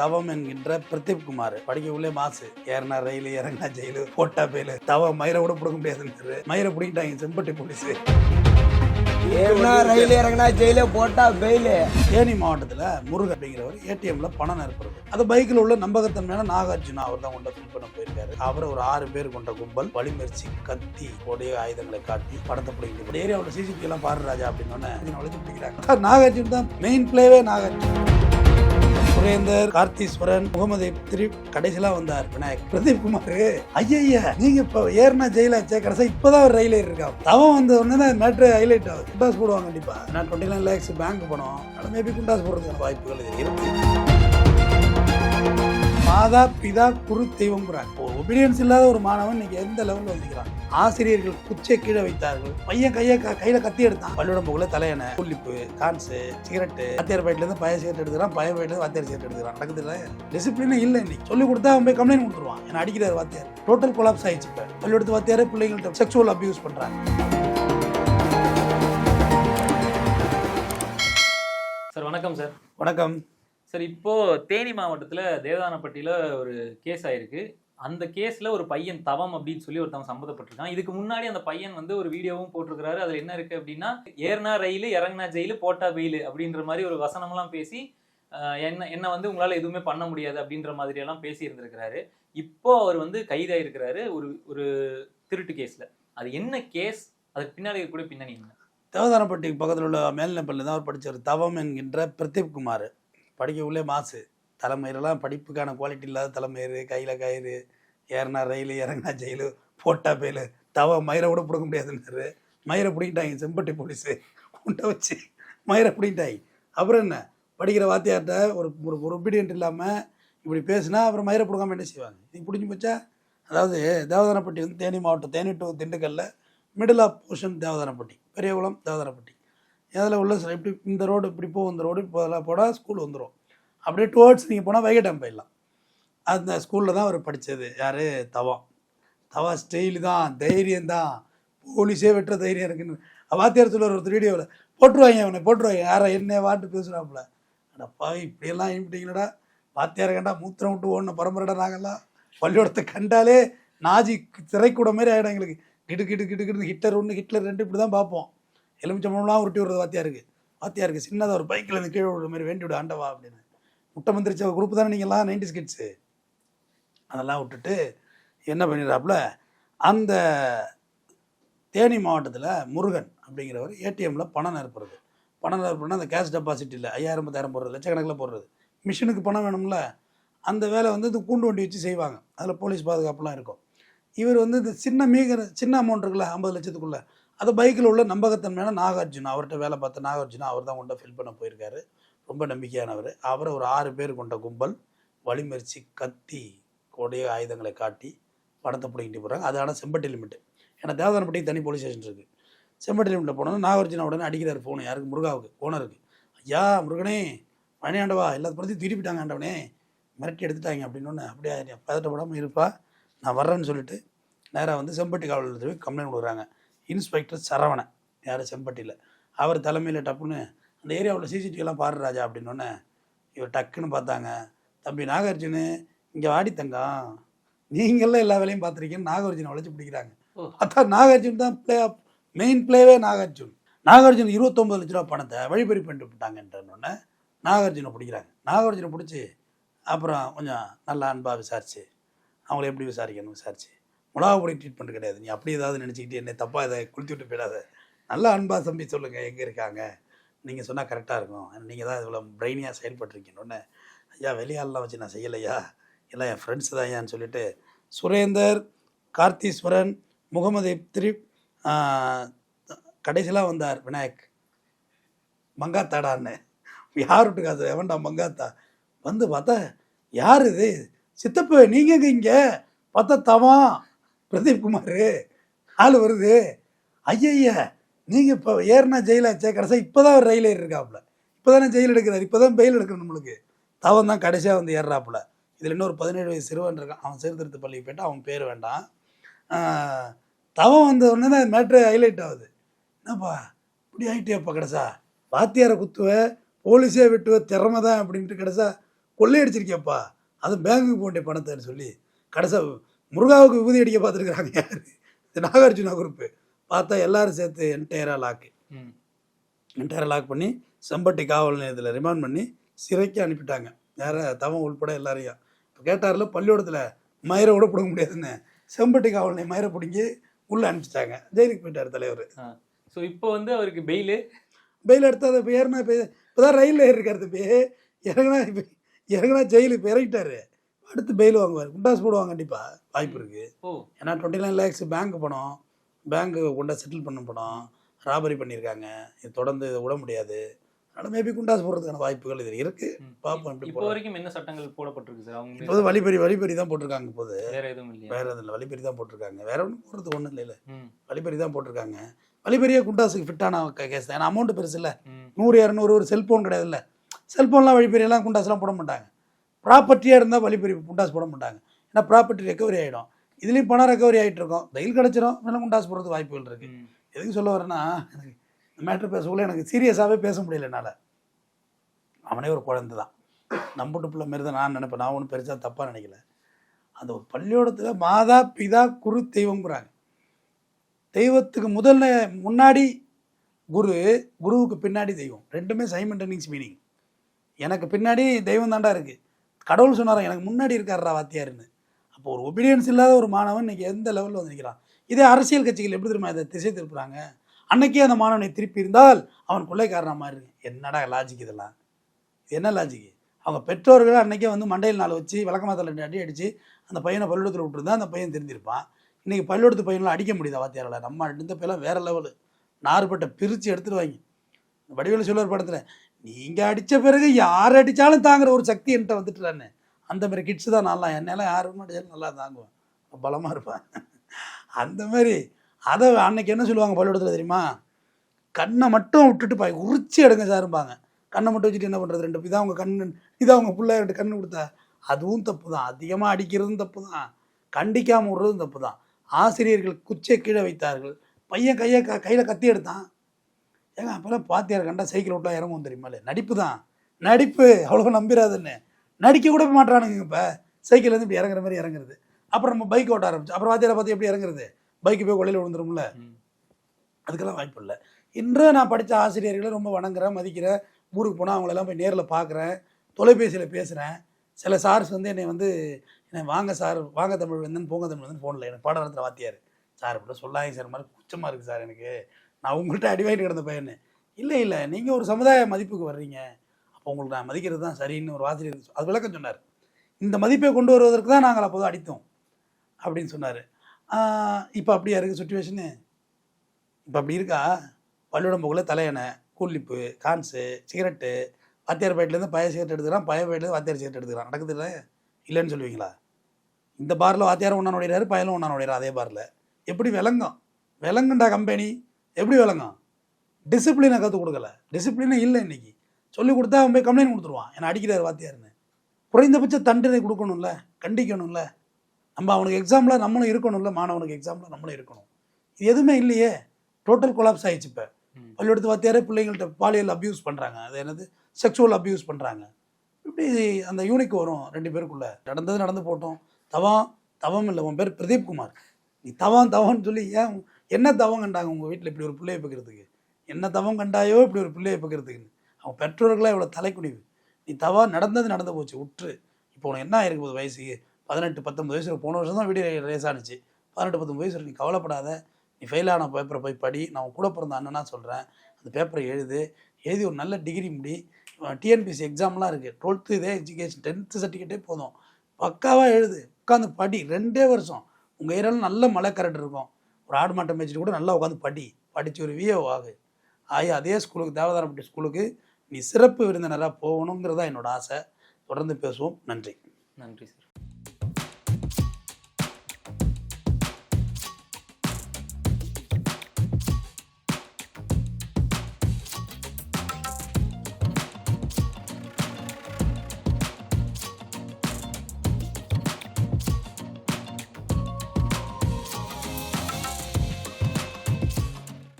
தவம் என்கின்ற பிரதீப் குமார். படிக்க உள்ளே மாசு. ஏறினா ரயில் இறங்கினா ஜெயிலு போட்டா பேலு தவம் மயிரை கூட பிடிக்க முடியாதுன்னு மயிரை பிடிக்கிட்டாங்க செம்பட்டி போலீஸ் ஏறினா ரயில் இறங்கினா ஜெயில போட்டா பெயிலு தேனி மாவட்டத்தில் முருகன் அப்படிங்கிறவர் ஏடிஎம்ல பணம் நிரப்புறது. அது பைக்கில் உள்ள நம்பகத்தன்மையான நாகார்ஜுனா அவர் தான் கொண்டு ஃபில் பண்ண போயிருக்காரு. அவர் ஒரு ஆறு பேர் கொண்ட கும்பல் வழிமறிச்சு கத்தி கொடிய ஆயுதங்களை காட்டி படத்தை பிடிக்கிட்டு ஏரியாவில் சிசிடிவி எல்லாம் பாரு ராஜா அப்படின்னு உழைச்சு பிடிக்கிறாங்க. நாகார்ஜுன் தான் மெயின் பிளேவே நாகார்ஜுன். சுரேந்தர் கார்த்தீஸ்வரன் முகமது திரிப் கடைசியில வந்தார் விநாயக். பிரதீப் குமார் ஐயா நீங்க இப்ப ஏறினா ஜெயிலாச்சே கடைசி இப்பதான் ஒரு ரயில் ஏறி இருக்கா தவம் வந்த உடனே தான் மேட்ரு ஹைலைட் ஆகுது. குண்டாஸ் போடுவாங்க கண்டிப்பா. நான் டுவெண்ட்டி நைன் லேக்ஸ் பேங்க் பணம் மேபி குண்டாஸ் போடுறதுக்கான வாய்ப்புகள் இருக்கு. மாதா பிதா குரு தெய்வம்ங்கிறாங்க ஒரு ஒபீடியன்ஸ் இல்லாத ஒரு மாணவன் இன்னைக்கு எந்த லெவலில் வச்சுக்கிறான் ஆசிரியர்கள் குச்சை கீழே வைத்தார்கள். பையன் கையை க- கையில கத்தி எடுத்தான். பள்ளியோட போகல தலையணை புள்ளிப்பு கான்ஸு சிகரெட்டு வாத்தியார் பைட்ல இருந்து பையன் சிகரெட் எடுக்கிறான் பையன் பைட்ல இருந்து வாத்தியார் சிகரெட் எடுக்கிறான் நடக்குது இல்லை டிசிப்ளினே இல்லை இன்னைக்கு. சொல்லி கொடுத்தா அவன் போய் கம்ப்ளைண்ட் கொடுத்துருவான். என்ன அடிக்கிறார் வாத்தியார். டோட்டல் கொலாப்ஸ் ஆயிடுச்சு இப்போ. பள்ளியோடத்து வாத்தியாரே பிள்ளைங்கள்ட்ட செக்ஷுவல் அபியூஸ் பண்றாங்க சார் வணக்கம் சார். வணக்கம். சார் இப்போ தேனி மாவட்டத்துல தேவதானப்பட்டியில ஒரு கேஸ் ஆயிருக்கு. அந்த கேஸ்ல ஒரு பையன் தவம் அப்படின்னு சொல்லி ஒருத்தவன் சம்மந்தப்பட்டிருக்கான். இதுக்கு முன்னாடி அந்த பையன் வந்து ஒரு வீடியோவும் போட்டிருக்கிறாரு. அதுல என்ன இருக்கு அப்படின்னா ஏறினா ரயில் இறங்கினா ஜெயிலு போட்டா வெயிலு அப்படின்ற மாதிரி ஒரு வசனம்லாம் பேசி என்ன என்ன வந்து உங்களால எதுவுமே பண்ண முடியாது அப்படின்ற மாதிரி எல்லாம் பேசி இருந்திருக்கிறாரு. இப்போ அவர் வந்து கைதாயிருக்கிறாரு ஒரு ஒரு திருட்டு கேஸ்ல அது என்ன கேஸ் அதுக்கு பின்னாடி இருக்கக்கூடிய பின்னணி என்ன? தேவதானப்பட்டி பக்கத்தில் உள்ள மேல்நிலைப்பள்ளி தான் அவர் படித்தார் தவம் என்கின்ற பிரதீப் குமார். படிக்க உள்ளே மாசு. தலைமயிரெல்லாம் படிப்புக்கான குவாலிட்டி இல்லாத தலைமயிறு கையில் கயிறு ஏறினா ரயில் இறங்கினா ஜெயிலு போட்டா பேலு தவ மயிரை கூட பிடுங்க முடியாதுன்னாரு மயிரை பிடிக்கிட்டாங்க செம்பட்டி போலீஸு. உண்டை வச்சு மயிரை பிடிக்கிட்டாங்க அப்புறம் என்ன? படிக்கிற வாத்தியார்கிட்ட ஒரு ஒரு ஒபீடியன்ட் இல்லாமல் இப்படி பேசுனா அப்புறம் மயிரை பிடுங்காமல் என்ன செய்வாங்க? நீ பிடிச்சி போச்சா? அதாவது தேவதானப்பட்டி வந்து தேனி மாவட்டம் தேனி டு திண்டுக்கல்ல middle of portion Devadanapatti Periyakulam Devadanapatti. அதில் உள்ள சில இப்படி இந்த ரோடு இப்படி போ இந்த ரோடு இப்போ அதில் போனால் ஸ்கூல் வந்துடும் அப்படியே டுவர்ட்ஸ் நீங்கள் போனால் வைகட்டம் போயிடலாம். அந்த ஸ்கூலில் தான் அவர் படித்தது யார்? தவா. தவா ஸ்டைலு தான் தைரியம் தான். போலீஸே வெட்டுற தைரியம் இருக்குன்னு. வாத்தியார் சொல்லுவார் ஒரு வீடியோவில் போட்டுருவாங்க அவனை போட்டுருவாங்க யாரை என்ன வாட்டு பேசுகிறாப்புல அடப்பா இப்படியெல்லாம் அனுப்பிட்டீங்களடா வாத்தியாரை கண்டா மூத்திரம் விட்டு ஓடின பரம்பரைடா நாங்கள்லாம் பள்ளிக்கூடத்தை கண்டாலே நாஜி திரைக்கூட மாதிரி ஆகிடும் எங்களுக்கு. கிடு கிடு கிடு கிடு ஹிட்லர் ஒன்று ஹிட்லர் ரெண்டு இப்படி தான் பார்ப்போம். எலுமிச்சம்பழம்லாம் உருட்டி விடுறது வாத்தியா இருக்குது வாத்தியா இருக்குது சின்னதாக ஒரு பைக்கில் இருந்து கீழே விடுற மாதிரி வேண்டி விடு ஆண்டவா அப்படின்னு. முட்டை மந்திரிச்ச குரூப் தானே நீங்கள்லாம் நைன்டி கிட்ஸு அதெல்லாம் விட்டுட்டு என்ன பண்ணிடுறாப்புல அந்த தேனி மாவட்டத்தில் முருகன் அப்படிங்கிறவர் ஏடிஎம்மில் பணம் நிரப்புறது. பணம் நிரப்புறதுனா அந்த கேஷ் டெபாசிட் இல்லை. ஐயாயிரம் பத்தாயிரம் போடுறது லட்சக்கணக்கில் போடுறது. மிஷினுக்கு பணம் வேணும்ல. அந்த வேலை வந்து இந்த கூண்டு வண்டி வச்சு செய்வாங்க. அதில் போலீஸ் பாதுகாப்புலாம் இருக்கும். இவர் வந்து இந்த சின்ன மீகர் சின்ன அமௌண்ட் இருக்குல்ல ஐம்பது லட்சத்துக்குள்ளே. அந்த பைக்கில் உள்ள நம்பகத்தன்மையான நாகார்ஜுனா அவர்கிட்ட வேலை பார்த்த நாகார்ஜுனா அவர் தான் கொண்ட ஃபில் பண்ண போயிருக்காரு. ரொம்ப நம்பிக்கையானவர். அவரை ஒரு ஆறு பேர் கொண்ட கும்பல் வழிமறிச்சு கத்தி கொடைய ஆயுதங்களை காட்டி படத்தை பிடிக்கிட்டு போகிறாங்க அது ஆனால் செம்பட்டி லிமிட்டு ஏன்னா தேவதானப்பட்டி தனி போலீஸ் ஸ்டேஷன் இருக்குது செம்பட்டி லிமிட்டில் போனோன்னா நாகார்ஜுனா உடனே அடிக்கிறார் ஃபோனு யாருக்கு? முருகாவுக்கு. ஓனருக்கு ஐயா முருகனே பழனியாண்டவா எல்லாத்த படத்தையும் திருப்பிட்டாங்க ஆண்டவனே. மிரட்டி எடுத்துட்டாங்க அப்படின்னு ஒன்று அப்படியே பதட்டப்படாமல் இருப்பா. நான் வர்றேன்னு சொல்லிட்டு நேராக வந்து செம்பட்டி காவல் போய் கம்ப்ளைண்ட் கொடுக்குறாங்க. இன்ஸ்பெக்டர் சரவணன் யார் செம்பட்டியில். அவர் தலைமையில் டப்புன்னு அந்த ஏரியாவில் சிசிடிவிலாம் பாரு ராஜா அப்படின்னோடனே இவர் டக்குன்னு பார்த்தாங்க. தம்பி நாகார்ஜுனு இங்கே வாடி தங்கம். நீங்கள்லாம் எல்லா வேலையும் பார்த்துருக்கீங்கன்னு நாகார்ஜுனை வளைச்சு பிடிக்கிறாங்க. பார்த்தா நாகார்ஜுன் தான் பிளே மெயின் பிளேவே நாகார்ஜுன். நாகார்ஜுன் இருபத்தொம்பது லட்ச ரூபா பணத்தை வழிபறி பண்ணிட்டு விட்டாங்கன்றனோடனே நாகார்ஜுனை பிடிக்கிறாங்க. நாகார்ஜுனை பிடிச்சி அப்புறம் கொஞ்சம் நல்லா அன்பாக விசாரிச்சு அவங்கள எப்படி விசாரிக்கணும் விசாரிச்சு. மிளகா பொடி ட்ரீட்மெண்ட் கிடையாது. நீ அப்படி ஏதாவது நினச்சிக்கிட்டு என்னை தப்பாக இதை குளித்து விட்டு போயிடாத. நல்லா அன்பாக தம்பி சொல்லுங்கள் எங்கே இருக்காங்க? நீங்கள் சொன்னால் கரெக்டாக இருக்கும். நீங்கள் தான் இவ்வளோ பிரெயினியாக செயல்பட்டுருக்கீங்கன்னு. ஐயா வெளியாளெலாம் வச்சு நான் செய்யலையா? எல்லாம் என் ஃப்ரெண்ட்ஸ் தான் ஐயான்னு சொல்லிட்டு சுரேந்தர் கார்த்தீஸ்வரன் முகமது இப்திரி கடைசியெலாம் வந்தார் விநாயக். மங்காத்தாடான்னு. யார் விட்டுக்காது எவன்டா மங்காத்தா? வந்து பார்த்தா யார் இது? சித்தப்பு நீங்கள் எங்க இங்கே? பார்த்தா தவம். பிரதீப் குமார் ஆள் வருது. ஐயய்யா நீங்கள் இப்போ ஏறினா ஜெயிலாச்சே கடைசியாக இப்போ தான் ரயில் ஏறி இருக்காப்புல. இப்போ தானே ஜெயில் எடுக்கிறார் இப்போ தான் பெயில் எடுக்கணும் நம்மளுக்கு. தவம் தான் கடைசியாக வந்து ஏறுறாப்புல. இதில் இன்னொரு பதினேழு வயசு சிறுவன் இருக்கான். அவன் சீர்திருத்த பள்ளிக்கு போயிட்டு அவன் பேர் வேண்டாம். தவம் வந்த உடனே தான் மேட்ரு ஹைலைட் ஆகுது. என்னப்பா இப்படி ஆகிட்டேப்பா கடைசா? வாத்தியாரை குத்துவ போலீஸே வெட்டுவ திறமை தான் அப்படின்ட்டு கடைசா கொள்ளையடிச்சிருக்கியப்பா. அது பேங்குக்கு போண்டிய பணத்தைன்னு சொல்லி கடைசா முருகாவுக்கு விபூதி அடிக்க பார்த்துருக்குறாங்க யார்? நாகார்ஜுனா குரூப்பு பார்த்தா எல்லாரும் சேர்த்து என்டையராக லாக்கு ம். என்டையராக லாக் பண்ணி செம்பட்டி காவல் நிலையத்தில் ரிமாண்ட் பண்ணி சிறைக்கு அனுப்பிட்டாங்க. யார தவம் உள்பட எல்லாரையும். இப்போ கேட்டார்ல பள்ளிக்கூடத்தில் மயிரை கூட பிடுங்க முடியாதுன்னு. செம்பட்டி காவல் நிலையம் மயிரை பிடுங்கி உள்ளே அனுப்பிச்சிட்டாங்க. ஜெயிலுக்கு போயிட்டார் தலைவர். ஸோ இப்போ வந்து அவருக்கு பெயிலு பெயில் எடுத்து அதை இப்போ ஏறினா இப்போ இப்போ தான் ரயிலில் ஏறிருக்காரு இப்போ இறங்கினா இப்போ இறங்கினா ஜெயிலு இப்போ இறங்கிட்டாரு. அடுத்து பெயில் வாங்குவார். குண்டாஸ் போடுவாங்க கண்டிப்பாக வாய்ப்பு இருக்குது ஏன்னா டுவெண்ட்டி நைன் லேக்ஸ் பேங்க் பணம். பேங்க்கு கொண்டா செட்டில் பண்ண பணம். ராபரி பண்ணியிருக்காங்க இது தொடர்ந்து இதை விட முடியாது. அதனால் மேபி குண்டாஸ் போடுறதுக்கான வாய்ப்புகள் இது இருக்குது. பார்ப்போம் எப்படி இப்போ. வரைக்கும் என்ன சட்டங்கள் போடப்பட்டிருக்கு சார்? அவங்க இப்போது வழிபறி வழிபறி தான் போட்டிருக்காங்க இப்போது. வேற எதுவும் இல்லையா? வேறு எதுவும் இல்லை. வழிபறி தான் போட்டிருக்காங்க. வேற ஒன்றும் போடுறதுக்கு ஒன்றும் இல்லை வழிபறி தான் போட்டிருக்காங்க. வழிபறியே குண்டாஸுக்கு ஃபிட்டான கேஸ் தான். ஏன்னா அமௌண்ட் பெருசு இல்லை. நூறு இரநூறு ஒரு செல்ஃபோன் கிடையாதுல்ல. செல்ஃபோன்லாம் வழிபறியெல்லாம் குண்டாஸ்லாம் போட மாட்டாங்க. ப்ராப்பர்ட்டியாக இருந்தால் வழிபறி குண்டாஸ் போட மாட்டாங்க. ஏன்னா ப்ராப்பர்ட்டி ரெக்கவரி ஆகிடும் இதுலேயும் பணம் ரெக்கவரி ஆகிட்டு இருக்கும். வெயில் கிடச்சிரும் வேணா குண்டாஸ் போடுறதுக்கு வாய்ப்புகள் இருக்குது. எதுக்கு சொல்ல வரேன்னா எனக்கு இந்த மேட்ரு பேசக்குள்ள எனக்கு சீரியஸாகவே பேச முடியல என்னால். அவனே ஒரு குழந்தை தான். நம்புட்டு பிள்ளை மாரி தான் நான் நினைப்பேன். நான் ஒன்றும் பெருசாக தப்பாக நினைக்கல. அந்த ஒரு பள்ளியோடத்தில் மாதா பிதா குரு தெய்வம்ங்கிறாங்க. தெய்வத்துக்கு முதல்ல முன்னாடி குரு குருவுக்கு பின்னாடி தெய்வம். ரெண்டுமே சைமண்டனிங்ஸ் மீனிங் எனக்கு பின்னாடி தெய்வம் தாண்டா இருக்குது கடவுள் சொன்னாரா எனக்கு முன்னாடி இருக்காரா வாத்தியாருன்னு. அப்போ ஒரு ஒபீடியன்ஸ் இல்லாத ஒரு மாணவன் இன்னைக்கு எந்த லெவலில் வந்து நிற்கிறான் இதே அரசியல் கட்சிகள் எப்படி தெரியுமா இதை திசை திருப்புறாங்க? அன்னைக்கே அந்த மாணவனை திருப்பி இருந்தால் அவன் கொள்ளைக்காரன மாதிரி இருக்கு என்னடா லாஜிக் இதெல்லாம்? இது என்ன லாஜிக் அவங்க பெற்றோர்கள் அன்னைக்கே வந்து மண்டையில் நாள் வச்சு விளக்கமாத்தல ரெண்டு அடி அடித்து அந்த பையனை பள்ளிக்கூடத்தில் விட்டுருந்தா அந்த பையன் தெரிஞ்சிருப்பான் இன்றைக்கி பள்ளிக்கூடத்து பையன்லாம் அடிக்க முடியுதா வாத்தியாரால்? நம்ம இருந்த பையெல்லாம் வேறு லெவலு நார்பட்டை பிரித்து எடுத்துட்டு வாங்கி. வடிவேலு சொல்லுவார் படத்தில் நீங்கள் அடித்த பிறகு யார் அடித்தாலும் தாங்குற ஒரு சக்தி என்கிட்ட வந்துட்டுறானே அந்த மாதிரி கிட்ஸு தான் நல்லா என்னெல்லாம் யார் அடித்தாலும் நல்லா தாங்குவேன். பலமாக இருப்பேன். அந்த மாதிரி அதை அன்னைக்கு என்ன சொல்லுவாங்க பள்ளிக்கூடத்தில் தெரியுமா? கண்ணை மட்டும் விட்டுட்டு பாய் உரிச்சு எடுங்க சாரும்பாங்க கண்ணை மட்டும் வச்சுட்டு என்ன பண்ணுறது ரெண்டு இதான் அவங்க கண்ணு இதான் அவங்க பிள்ளை ரெண்டு கண்ணு கொடுத்தா? அதுவும் தப்பு தான் அதிகமாக அடிக்கிறதும் தப்பு தான் கண்டிக்காமல் விடுறதும் தப்பு தான் ஆசிரியர்கள் குச்சியை கீழே வைத்தார்கள். பையன் கையை க கையில் கத்தி எடுத்தான். ஏங்க அப்போல்லாம் பாத்தியார் கண்டா சைக்கிள் விட்டா இறங்கும் தெரியுமாலே நடிப்பு தான். நடிப்பு அவ்வளோ நம்பிடாதுன்னு நடிக்க கூட மாட்டானுங்க இப்போ. சைக்கிள்லேருந்து இப்படி இறங்குற மாதிரி இறங்குறது. அப்புறம் நம்ம பைக் ஓட்ட ஆரம்பிச்சு அப்புறம் வாத்தியாரை பார்த்து எப்படி இறங்குறது? பைக்கு போய் கொள்ளையில் விழுந்துரும்ல. அதுக்கெல்லாம் வாய்ப்பு இல்லை. இன்றும் நான் படித்த ஆசிரியர்களை ரொம்ப வணங்குறேன் மதிக்கிறேன். ஊருக்கு போனால் அவங்களெல்லாம் போய் நேரில் பார்க்குறேன் தொலைபேசியில் பேசுகிறேன் சில சார்ஸ் வந்து என்னை வந்து என்னை வாங்க சார் வாங்க தமிழ் வந்தன் போங்க தமிழ் வந்து ஃபோனில் எனக்கு பாடம் நடத்துகிற வாத்தியார். சார் இப்படி சொல்லாங்க சார் மாதிரி குச்சமாக இருக்குது சார் எனக்கு. நான் உங்கள்கிட்ட அடிவாயிட்டு கிடந்த பையனு. இல்லை இல்லை நீங்கள் ஒரு சமுதாய மதிப்புக்கு வர்றீங்க. அப்போ உங்களுக்கு நான் மதிக்கிறது தான் சரின்னு ஒரு ஆசிரியர் அது விளக்கம் சொன்னார். இந்த மதிப்பை கொண்டு வருவதற்கு தான் நாங்கள் அப்போதும் அடித்தோம் அப்படின்னு சொன்னார். இப்போ அப்படியா இருக்குது சுச்சுவேஷனு இப்போ அப்படி இருக்கா? பள்ளிக்கூடம் தலையணை கூலிப்பு கான்ஸு சிகரெட்டு வாத்தியார் பாயிட்லேருந்து பய சிகரெட் எடுத்துக்கிறான் பய பாயிட்லேருந்து வாத்தியார் சிகரெட் எடுத்துக்கிறான். நடக்குது இல்லை? இல்லைன்னு சொல்லுவீங்களா? இந்த பாரில் வாத்தியார் ஒன்றா நுழையிறாரு பயலும் ஒன்றா நுழையிறாரு அதே பாரில் எப்படி விளங்கும்? விளங்குண்டா கம்பெனி எப்படி விளங்கும் டிசிப்ளினை கற்றுக் கொடுக்கல. டிசிப்ளினே இல்லை இன்னைக்கு. சொல்லி கொடுத்தா அவன் போய் கம்ப்ளைண்ட் கொடுத்துருவான். என்னை அடிக்கிறார் வாத்தியார்னு. குறைந்தபட்ச தண்டனை கொடுக்கணும்ல கண்டிக்கணும்ல. நம்ம அவனுக்கு எக்ஸாம்பிளாக நம்மளும் இருக்கணும்ல மாணவனுக்கு எக்ஸாம்பிளாக நம்மளும் இருக்கணும். இது எதுவுமே இல்லையே. டோட்டல் கொலாப்ஸ் ஆயிடுச்சு இப்போ. ம். பள்ளிக்கூடத்து வாத்தியாரே பிள்ளைங்கள்ட்ட பாலியல் அப்யூஸ் பண்ணுறாங்க அது என்னது? செக்ஷுவல் அப்யூஸ் பண்ணுறாங்க இப்படி அந்த யூனிக் வரும் ரெண்டு பேருக்குள்ள. நடந்தது நடந்து போட்டோம். தவம் தவம் இல்லை. உன் பேர் பிரதீப் குமார். நீ தவம் தவம்னு சொல்லி ஏன் என்ன தவம் கண்டாங்க உங்கள் வீட்டில் இப்படி ஒரு பிள்ளையை பார்க்கறதுக்கு என்ன தவம் கண்டாயோ இப்படி ஒரு பிள்ளையை பார்க்குறதுக்குன்னு அவன் பெற்றோர்களாக இவ்வளோ தலைக்குனிவு. நீ தவா நடந்தது நடந்து போச்சு உற்று. இப்போ உனக்கு என்ன ஆயிருக்கு போகுது வயசுக்கு பதினெட்டு பத்தொம்பது வயசு போன வருஷம் தான் வீடியோ ரேஸ் ஆனிச்சு பதினெட்டு பத்தொம்பது வயசு நீ கவலைப்படாத. நீ ஃபெயில் ஆன பேப்பரை போய் படி. நான் உன் கூட பிறந்த அண்ணனா சொல்கிறேன் அந்த பேப்பரை எழுது. எழுதி ஒரு நல்ல டிகிரி முடி. டிஎன்பிசி எக்ஸாம்லாம் இருக்குது டுவெல்த்து இதே எஜுகேஷன் டென்த்து சர்டிஃபிகேட்டே போதும். பக்காவாக எழுது. உட்காந்து படி. ரெண்டே வருஷம். உங்கள் ஏரியாவில் நல்ல மழை கரண்ட் இருக்கும். ஒரு ஆடு மாட்டம் மேய்ச்சிட்டு கூட நல்லா உட்காந்து படி. படித்து ஒரு விஏ ஆகு ஆகி அதே ஸ்கூலுக்கு தேவதாரப்பட்டி ஸ்கூலுக்கு நீ சிறப்பு விருந்தினராக போகணுங்கிறது தான் என்னோட ஆசை. தொடர்ந்து பேசுவோம். நன்றி. நன்றி சார்